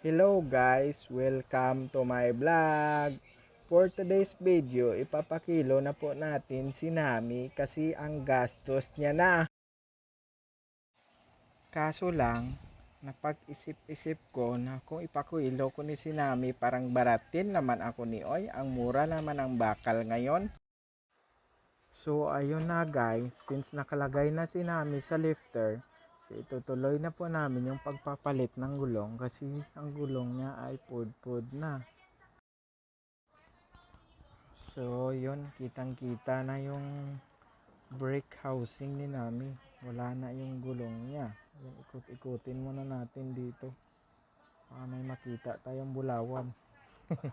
Hello guys, welcome to my vlog. For today's video, ipapakilo na po natin si Nami kasi ang gastos niya na. Kaso lang, napag-isip-isip ko na kung ipakuilo ko ni si Nami parang baratin naman ako ni Oy. Ang mura naman ang bakal ngayon. So ayun na guys, since nakalagay na si Nami sa lifter, So itutuloy na po namin yung pagpapalit ng gulong kasi ang gulong niya ay pud-pud na. So yun, kitang-kita na yung brake housing ni Nami. Wala na yung gulong niya. Yung ikot-ikutin muna natin dito. Para may makita tayong bulawan.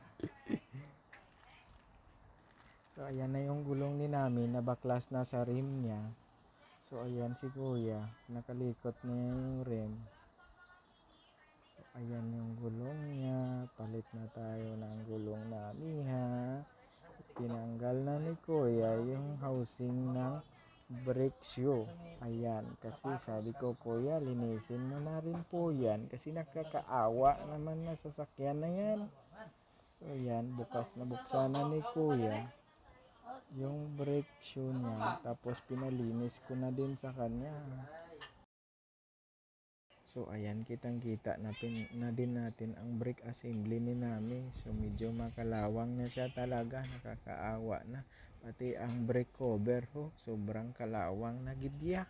so ayan na yung gulong ni Nami na baklas na sa rim niya. So ayan si kuya, nakalikot niya yung rim. So ayan yung gulong niya, palit na tayo ng gulong namin ha. Tinanggal na ni kuya yung housing ng brake shoe. Ayan, kasi sabi ko kuya, linisin mo na rin po yan kasi nakakaawa naman na sasakyan na yan. So ayan, bukas na buksan na ni kuya yung brake shoe niya tapos pinalinis ko na din sa kanya. So ayan kitang kita na, na din natin ang brake assembly ni Nami. So medyo makalawang na siya talaga nakakaawa na. Pati ang brake cover ho sobrang kalawang na gidya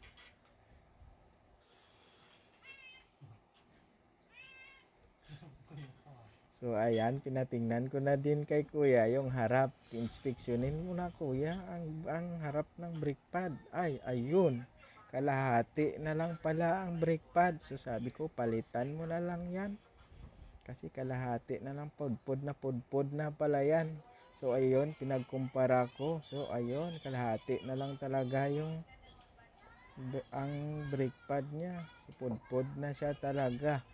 So ayan, pinatingnan ko na din kay kuya yung harap. Inspeksyonin mo na kuya ang, ang harap ng brake pad. Ay, ayun. Kalahati na lang pala ang brake pad. So sabi ko, palitan mo na lang yan. Kasi kalahati na lang podpod na podpod na pala yan. So ayun, pinagkumpara ko. So ayun, kalahati na lang talaga yung ang brake pad niya. So podpod na siya talaga.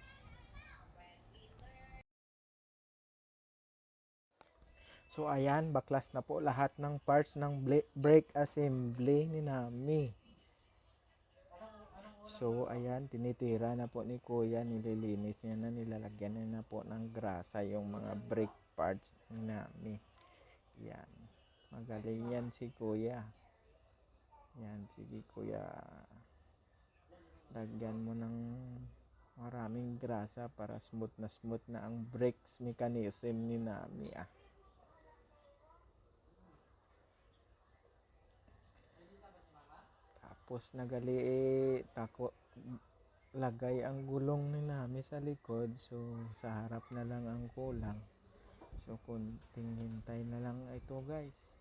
So ayan, baklas na po lahat ng parts ng brake assembly ni Nami. So ayan, tinitira na po ni Kuya, nililinis niya na, nilalagyan niya na po ng grasa yung mga brake parts ni Nami. Yan. Magaling yan si Kuya. Yan, sige Kuya. Lagyan mo ng maraming grasa para smooth na smooth na ang brakes mechanism ni Nami ah. Tapos nagali tako lagay ang gulong ni Nami sa likod so sa harap na lang ang kulang. So kunting hintay na lang ito guys.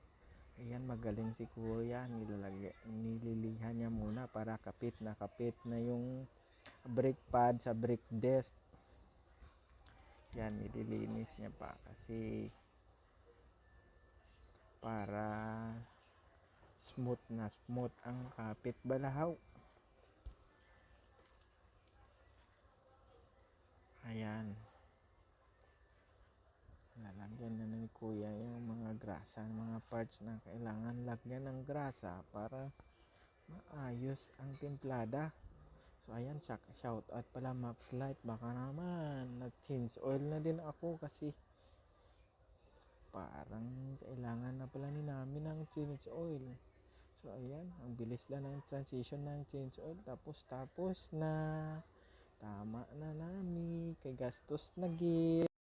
Ayan magaling si kuya nilalagay, nililihan niya muna para kapit na kapit na yung brake pad sa brake disc. Yan nililinis niya pa kasi para smooth na smooth ang kapit balahaw. Ayan. Lalagyan na ni kuya yung mga grasa, mga parts na kailangan lagyan ng grasa para maayos ang templada. So ayan, shout shout out pala Max Light. Baka naman nag-change oil na din ako kasi parang kailangan na pala ni namin ng change oil. So ayan, ang bilis lang ng transition ng change oil tapos tapos na tama na namin kay gastos na gid.